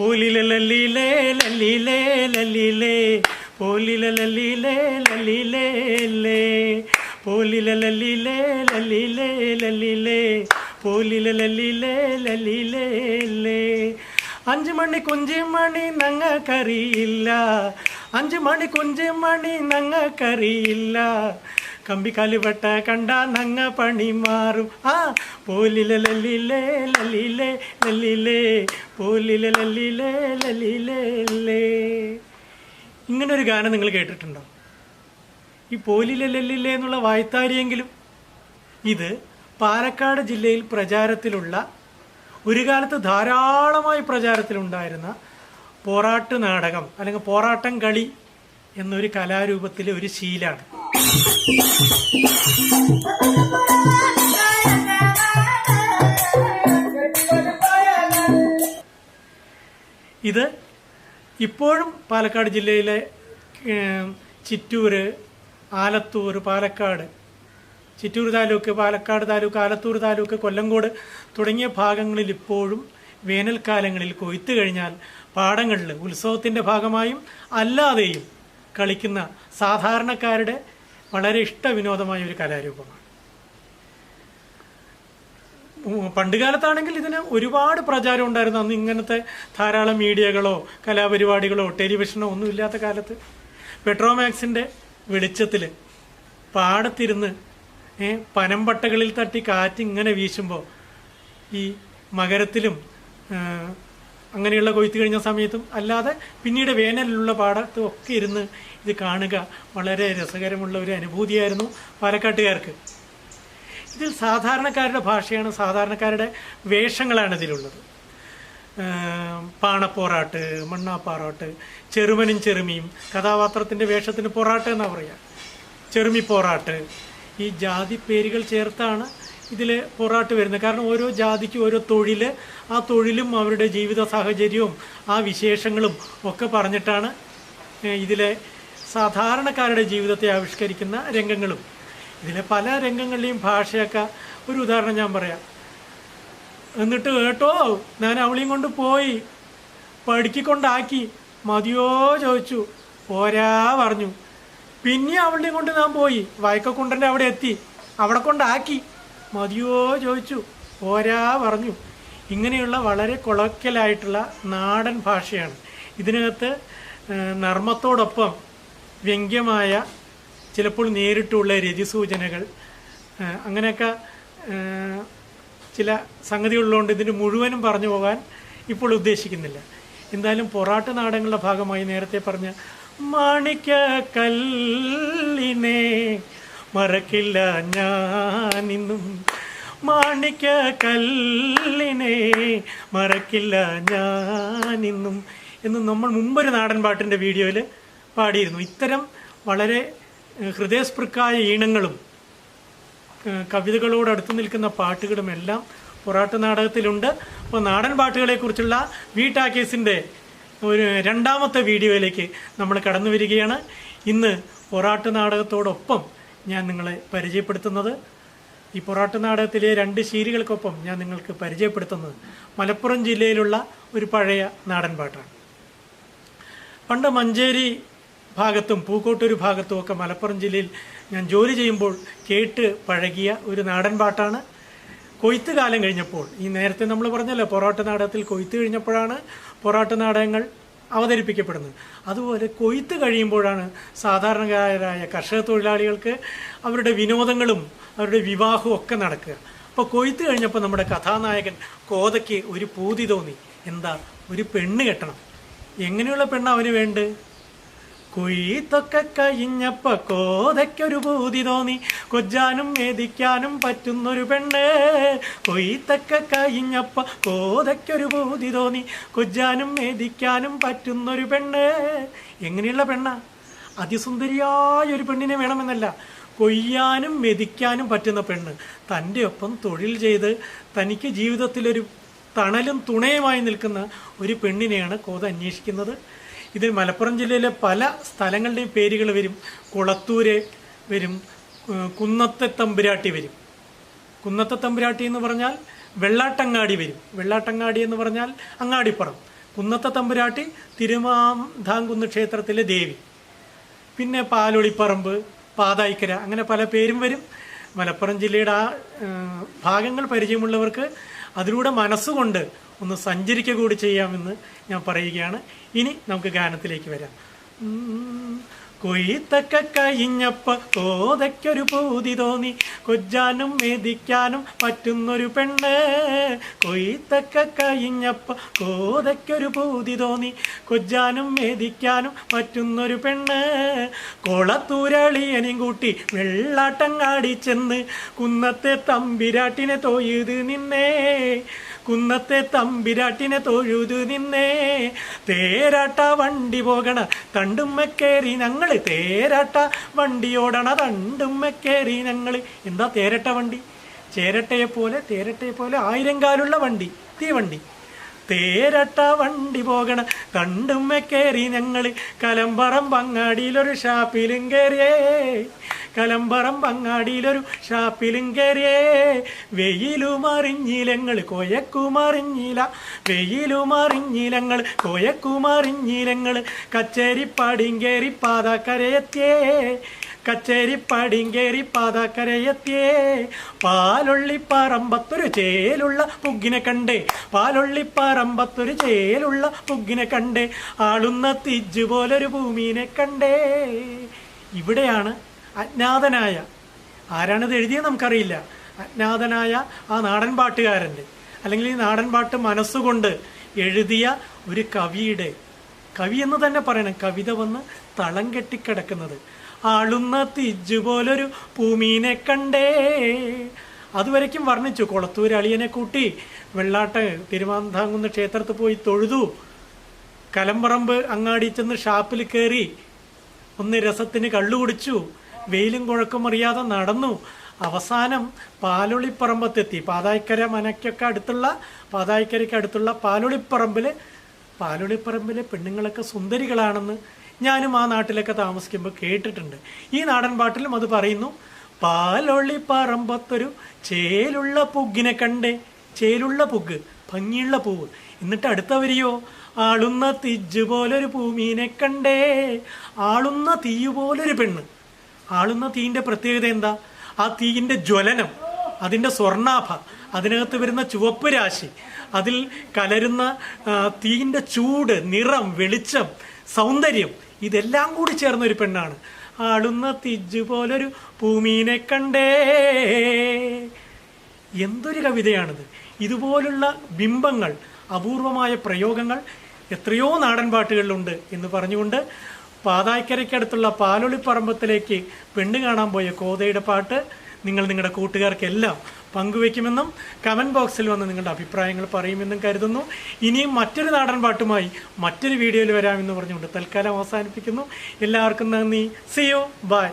പോലിലെ ലല്ലിലേ ലല്ലിലേ ലല്ലിലേ പോലിലെ ലല്ലിലേ ലല്ലിലേ ലേ പോലിലെ ലല്ലിലേ മണി കുഞ്ചി മണി ഞങ്ങൾക്കറിയില്ല അഞ്ചു കമ്പിക്കാലുവട്ട കണ്ട നങ്ങ പണി മാറും. ആ പോലിലെ ലല്ലിലേ ലല്ലിലേ ലല്ലിലേ പോലിലെ ലല്ലിലേ ലല്ലിലേ ഇങ്ങനൊരു ഗാനം നിങ്ങൾ കേട്ടിട്ടുണ്ടോ? ഈ പോലിലെ ലല്ലിലേ എന്നുള്ള വായ്ത്താരിയെങ്കിലും. ഇത് പാലക്കാട് ജില്ലയിൽ പ്രചാരത്തിലുള്ള ഒരു കാലത്ത് ധാരാളമായി പ്രചാരത്തിലുണ്ടായിരുന്ന പോറാട്ട് നാടകം അല്ലെങ്കിൽ പോറാട്ടം കളി എന്നൊരു കലാരൂപത്തിലെ ഒരു ശീലാണ്. ഇത് ഇപ്പോഴും പാലക്കാട് ജില്ലയിലെ ചിറ്റൂർ ആലത്തൂർ പാലക്കാട് ചിറ്റൂർ താലൂക്ക് പാലക്കാട് താലൂക്ക് ആലത്തൂർ താലൂക്ക് കൊല്ലങ്കോട് തുടങ്ങിയ ഭാഗങ്ങളിൽ ഇപ്പോഴും വേനൽക്കാലങ്ങളിൽ കൊയ്ത്ത് കഴിഞ്ഞാൽ പാടങ്ങളിൽ ഉത്സവത്തിന്റെ ഭാഗമായും അല്ലാതെയും കളിക്കുന്ന സാധാരണക്കാരുടെ വളരെ ഇഷ്ട വിനോദമായ ഒരു കലാരൂപമാണ്. പണ്ടുകാലത്താണെങ്കിൽ ഇതിന് ഒരുപാട് പ്രചാരം ഉണ്ടായിരുന്നു. അന്ന് ഇങ്ങനത്തെ ധാരാളം മീഡിയകളോ കലാപരിപാടികളോ ടെലിവിഷനോ ഒന്നും ഇല്ലാത്ത കാലത്ത് പെട്രോമാക്സിന്റെ വെളിച്ചത്തിൽ പാടത്തിരുന്ന് പനമ്പട്ടകളിൽ തട്ടി കാറ്റിങ്ങനെ വീശുമ്പോൾ ഈ മകരത്തിലും അങ്ങനെയുള്ള കൊയ്ത്ത് കഴിഞ്ഞ സമയത്തും അല്ലാതെ പിന്നീട് വേനലിലുള്ള പാടത്തും ഒക്കെ ഇരുന്ന് ഇത് കാണുക വളരെ രസകരമുള്ള ഒരു അനുഭൂതിയായിരുന്നു പാലക്കാട്ടുകാർക്ക്. ഇതിൽ സാധാരണക്കാരുടെ ഭാഷയാണ് സാധാരണക്കാരുടെ വേഷങ്ങളാണ് ഇതിലുള്ളത്. പാണപ്പോറാട്ട് മണ്ണാപ്പാറാട്ട് ചെറുമനും ചെറുമിയും കഥാപാത്രത്തിന്റെ വേഷത്തിന് പൊറാട്ട് എന്നാണ് പറയുക ചെറുമി പോറാട്ട്. ഈ ജാതി പേരുകൾ ചേർത്താണ് ഇതിൽ പൊറാട്ട് വരുന്നത്. കാരണം ഓരോ ജാതിക്കും ഓരോ തൊഴിൽ ആ തൊഴിലും അവരുടെ ജീവിത സാഹചര്യവും ആ വിശേഷങ്ങളും ഒക്കെ പറഞ്ഞിട്ടാണ് ഇതിലെ സാധാരണക്കാരുടെ ജീവിതത്തെ ആവിഷ്കരിക്കുന്ന രംഗങ്ങളും. ഇതിലെ പല രംഗങ്ങളിലെയും ഭാഷയൊക്കെ ഒരു ഉദാഹരണം ഞാൻ പറയാം. എന്നിട്ട് കേട്ടോ ഞാൻ അവളെയും കൊണ്ട് പോയി പഠിക്കൊണ്ടാക്കി മതിയോ ചോദിച്ചു. പോരാ പറഞ്ഞു. പിന്നെ അവളുടെയും കൊണ്ട് ഞാൻ പോയി വയക്കക്കുണ്ടന്റെ അവിടെ എത്തി അവിടെ കൊണ്ടാക്കി. മതിയോ ചോദിച്ചു. പോരാ പറഞ്ഞു. ഇങ്ങനെയുള്ള വളരെ കൊളക്കലായിട്ടുള്ള നാടൻ ഭാഷയാണ്. ഇതിനകത്ത് നർമ്മത്തോടൊപ്പം വ്യംഗ്യമായ ചിലപ്പോൾ നേരിട്ടുള്ള രതിസൂചനകൾ അങ്ങനെയൊക്കെ ചില ചില സംഗതികളുള്ളതുകൊണ്ട് ഇതിന്റെ മുഴുവനും പറഞ്ഞു പോകാൻ ഇപ്പോൾ ഉദ്ദേശിക്കുന്നില്ല. എന്തായാലും പൊറാട്ട് നാടകങ്ങളുടെ ഭാഗമായി നേരത്തെ പറഞ്ഞ മാണിക്ക കല്ലിനെ മറക്കില്ല ഞാനിന്നും മാണിക്ക കല്ലിനെ. മറക്കില്ല ഞാനിന്നും. എന്ന് നമ്മൾ മുമ്പൊരു നാടൻ പാട്ടിന്റെ വീഡിയോയിൽ പാടിയിരുന്നു. ഇത്തരം വളരെ ഹൃദയസ്പൃക്കായ ഈണങ്ങളും കവിതകളോട് അടുത്ത് നിൽക്കുന്ന പാട്ടുകളുമെല്ലാം പൊറാട്ട് നാടകത്തിലുണ്ട്. അപ്പോൾ നാടൻ പാട്ടുകളെക്കുറിച്ചുള്ള വി ടാക്കേസിന്റെ ഒരു രണ്ടാമത്തെ വീഡിയോയിലേക്ക് നമ്മൾ കടന്നു വരികയാണ്. ഇന്ന് പൊറാട്ട് നാടകത്തോടൊപ്പം ഞാൻ നിങ്ങളെ പരിചയപ്പെടുത്തുന്നത്. ഈ പൊറാട്ട് നാടകത്തിലെ രണ്ട് ശീലികൾക്കൊപ്പം ഞാൻ നിങ്ങൾക്ക് പരിചയപ്പെടുത്തുന്നത് മലപ്പുറം ജില്ലയിലുള്ള ഒരു പഴയ നാടൻ പാട്ടാണ്. പണ്ട് മഞ്ചേരി ഭാഗത്തും പൂക്കോട്ടൂർ ഭാഗത്തും ഒക്കെ മലപ്പുറം ജില്ലയിൽ ഞാൻ ജോലി ചെയ്യുമ്പോൾ കേട്ട് പഴകിയ ഒരു നാടൻ പാട്ടാണ്. കൊയ്ത്ത് കാലം കഴിഞ്ഞപ്പോൾ ഈ നേരത്തെ നമ്മൾ പറഞ്ഞല്ലോ പൊറോട്ട നാടകത്തിൽ കൊയ്ത്ത് കഴിഞ്ഞപ്പോഴാണ് പൊറോട്ട നാടകങ്ങൾ അവതരിപ്പിക്കപ്പെടുന്നത്. അതുപോലെ കൊയ്ത്ത് കഴിയുമ്പോഴാണ് സാധാരണക്കാരായ കർഷക തൊഴിലാളികൾക്ക് അവരുടെ വിനോദങ്ങളും അവരുടെ വിവാഹവും ഒക്കെ നടക്കുക. അപ്പോൾ കൊയ്ത്ത് കഴിഞ്ഞപ്പോൾ നമ്മുടെ കഥാനായകൻ കോതയ്ക്ക് ഒരു പൂതി തോന്നി. എന്താ? ഒരു പെണ്ണ് കെട്ടണം. എങ്ങനെയുള്ള പെണ്ണ് അവന് വേണ്ട കൊയ്ത്തൊക്കെ കഴിഞ്ഞപ്പ കോതയ്ക്കൊരു പൂതി തോന്നി. കൊജ്ജാനും മേദിക്കാനും പറ്റുന്നൊരു പെണ്ണ്. കൊയ്ത്തൊക്കെ കഴിഞ്ഞപ്പ കോതയ്ക്കൊരു പൂതി തോന്നി. കൊജ്ജാനും മേദിക്കാനും പറ്റുന്നൊരു പെണ്ണ്. എങ്ങനെയുള്ള പെണ്ണ? അതിസുന്ദരിയായ ഒരു പെണ്ണിനെ വേണമെന്നല്ല. കൊയ്യാനും മെതിക്കാനും പറ്റുന്ന പെണ്ണ്. തന്റെ ഒപ്പം തൊഴിൽ ചെയ്ത് തനിക്ക് ജീവിതത്തിലൊരു തണലും തുണയുമായി നിൽക്കുന്ന ഒരു പെണ്ണിനെയാണ് കോത അന്വേഷിക്കുന്നത്. ഇതിൽ മലപ്പുറം ജില്ലയിലെ പല സ്ഥലങ്ങളുടെയും പേരുകൾ വരും. കുളത്തൂര് വരും. കുന്നത്തെ തമ്പുരാട്ടി വരും. കുന്നത്തെ തമ്പുരാട്ടി എന്ന് പറഞ്ഞാൽ വെള്ളാട്ടങ്ങാടി വരും. വെള്ളാട്ടങ്ങാടി എന്ന് പറഞ്ഞാൽ അങ്ങാടിപ്പുറം. കുന്നത്തെ തമ്പുരാട്ടി തിരുമാന്താംകുന്ന് ക്ഷേത്രത്തിലെ ദേവി. പിന്നെ പാലൊളിപ്പറമ്പ് പാതായിക്കര അങ്ങനെ പല പേരും വരും. മലപ്പുറം ജില്ലയുടെ ആ ഭാഗങ്ങൾ പരിചയമുള്ളവർക്ക് അതിലൂടെ മനസ്സുകൊണ്ട് ഒന്ന് സഞ്ചരിക്കുക കൂടി ചെയ്യാമെന്ന് ഞാൻ പറയുകയാണ്. ഇനി നമുക്ക് ഗാനത്തിലേക്ക് വരാം. കൊയ്ത്തൊക്കെ കഴിഞ്ഞപ്പ കോതയ്ക്കൊരു പൂതി തോന്നി. കൊജ്ജാനും മെതിക്കാനും പറ്റുന്നൊരു പെണ്ണ്. കൊയ്ത്തൊക്കെ കഴിഞ്ഞപ്പ കോതയ്ക്കൊരു പൂതി തോന്നി. കൊജ്ജാനും മെതിക്കാനും പറ്റുന്നൊരു പെണ്ണ്. കൊളത്തൂരളിയനെയും കൂട്ടി വെള്ളാട്ടങ്ങാടി ചെന്ന്. കുന്നത്തെ തമ്പിരാട്ടിനെ തൊഴുത് നിന്നേ. കുന്നത്തെ തമ്പിരാട്ടിനെ തൊഴുതു നിന്നേ. തേരാട്ട വണ്ടി പോകണ തണ്ടുമ്മക്കേറി ഞങ്ങൾ. തേരാട്ട വണ്ടിയോടണ തണ്ടുമ്മക്കേറി ഞങ്ങൾ. എന്താ തേരട്ട വണ്ടി? ചേരട്ടയെ പോലെ തേരട്ടയെ പോലെ ആയിരം കാലുള്ള വണ്ടി. തീവണ്ടി തേരട്ട വണ്ടി പോകണ തണ്ടുമ്മ കയറി ഞങ്ങൾ. കലമ്പറം പങ്ങാടിയിലൊരു ഷാപ്പിലും കയറിയേ കലമ്പറം പങ്ങാടിയിലൊരു ഷാപ്പിലും കയറിയേ വെയിലുമറിഞ്ഞിലങ്ങൾ കൊയക്കുമറിഞ്ഞില വെയിലുമറിഞ്ഞിലങ്ങൾ കൊയക്കുമറിഞ്ഞിലങ്ങൾ കച്ചേരിപ്പാടിയും കയറി കച്ചേരി കച്ചേരിപ്പാടിയും കയറി പാത കരയത്തേ പാലൊള്ളിപ്പാറമ്പത്തൊരു ചേലുള്ള പുഗ്ഗിനെ കണ്ടേ. പാലൊള്ളിപ്പാറമ്പത്തൊരു ചേലുള്ള പുഗ്ഗിനെ കണ്ടേ. ആളുന്ന തിജ്ജുപോലൊരു ഭൂമിനെ കണ്ടേ. ഇവിടെയാണ് അജ്ഞാതനായ. ആരാണിത് എഴുതിയത് നമുക്കറിയില്ല. അജ്ഞാതനായ ആ നാടൻ പാട്ടുകാരന്റെ അല്ലെങ്കിൽ ഈ നാടൻ പാട്ട് മനസ്സുകൊണ്ട് എഴുതിയ ഒരു കവിയുടെ കവി എന്ന് തന്നെ പറയണം കവിത വന്ന് തളം കെട്ടിക്കിടക്കുന്നത്. ആളുന്ന തിജു പോലൊരു ഭൂമീനെ കണ്ടേ. അതുവരയ്ക്കും വർണിച്ചു കൊളത്തൂർ അളിയനെ കൂട്ടി വെള്ളാട്ട് തിരുമാന്താങ്കുന്ന് ക്ഷേത്രത്തിൽ പോയി തൊഴുതു. കലമ്പറമ്പ് അങ്ങാടി ചെന്ന് ഷാപ്പിൽ കയറി ഒന്ന് രസത്തിന് കള്ളു കുടിച്ചു. വെയിലും കുഴക്കും അറിയാതെ നടന്നു. അവസാനം പാലൊളിപ്പറമ്പത്തെത്തി. പാതായിക്കര മനയ്ക്കൊക്കെ അടുത്തുള്ള പാതായിക്കരയ്ക്ക് അടുത്തുള്ള പാലൊളിപ്പറമ്പിൽ പാലൊളിപ്പറമ്പിലെ പെണ്ണുങ്ങളൊക്കെ സുന്ദരികളാണെന്ന് ഞാനും ആ നാട്ടിലൊക്കെ താമസിക്കുമ്പോൾ കേട്ടിട്ടുണ്ട്. ഈ നാടൻ പാട്ടിലും അത് പറയുന്നു പാലൊളിപ്പറമ്പത്തൊരു ചേലുള്ള പുഗ്ഗിനെ കണ്ടേ ചേലുള്ള പുഗ് ഭംഗിയുള്ള പൂവ്. എന്നിട്ട് അടുത്ത വരിയോ ആളുന്ന തിജ് പോലൊരു ഭൂമീനെ കണ്ടേ ആളുന്ന തീയു പോലൊരു പെണ്ണ്. ആളുന്ന തീയിന്റെ പ്രത്യേകത എന്താ? ആ തീയിന്റെ ജ്വലനം അതിന്റെ സ്വർണാഭ അതിനകത്ത് വരുന്ന ചുവപ്പ് രാശി അതിൽ കലരുന്ന തീയിന്റെ ചൂട് നിറം വെളിച്ചം സൗന്ദര്യം ഇതെല്ലാം കൂടി ചേർന്ന ഒരു പെണ്ണാണ്. ആളുന്ന തിജ് പോലൊരു ഭൂമീനെ കണ്ടേ. എന്തൊരു കവിതയാണിത്. ഇതുപോലുള്ള ബിംബങ്ങൾ അപൂർവമായ പ്രയോഗങ്ങൾ എത്രയോ നാടൻ പാട്ടുകളിലുണ്ട് എന്ന് പറഞ്ഞുകൊണ്ട് പാതായ്ക്കരയ്ക്കടുത്തുള്ള പാലൊളിപ്പറമ്പത്തിലേക്ക് പെണ്ണ് കാണാൻ പോയ കോതയുടെ പാട്ട് നിങ്ങൾ നിങ്ങളുടെ കൂട്ടുകാർക്കെല്ലാം പങ്കുവെക്കുമെന്നും കമന്റ് ബോക്സിൽ വന്ന് നിങ്ങളുടെ അഭിപ്രായങ്ങൾ പറയുമെന്നും കരുതുന്നു. ഇനിയും മറ്റൊരു നാടൻ പാട്ടുമായി മറ്റൊരു വീഡിയോയിൽ വരാമെന്ന് പറഞ്ഞുകൊണ്ട് തൽക്കാലം അവസാനിപ്പിക്കുന്നു. എല്ലാവർക്കും നന്ദി. സിയോ ബൈ